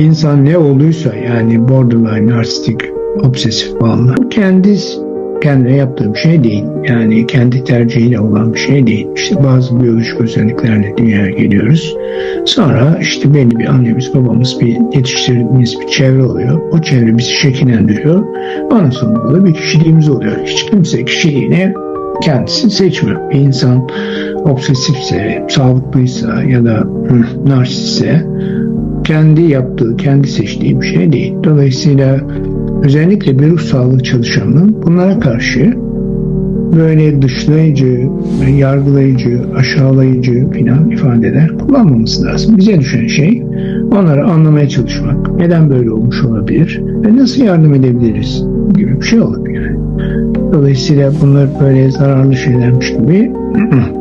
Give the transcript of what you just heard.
İnsan ne olduysa yani borderline, narsistik, obsesif bağımlı kendi kendine yaptığı bir şey değil. Yani kendi tercihiyle olan bir şey değil. İşte bazı biyolojik özelliklerle dünyaya geliyoruz. Sonra işte belli bir annemiz babamız bir yetiştirdiğimiz bir çevre oluyor. O çevre bizi şekillendiriyor. Ondan sonra da bir kişiliğimiz oluyor. Hiç kimse kişiliğini kendisi seçmiyor. Bir insan obsesifse, sağlıklıysa ya da hı, narsistse kendi yaptığı, kendi seçtiği bir şey değil. Dolayısıyla özellikle bir ruh sağlığı çalışanının bunlara karşı böyle dışlayıcı, yargılayıcı, aşağılayıcı filan ifadeler kullanmamız lazım. Bize düşen şey onları anlamaya çalışmak. Neden böyle olmuş olabilir ve nasıl yardım edebiliriz gibi bir şey olabilir. Dolayısıyla bunlar böyle zararlı şeylermiş gibi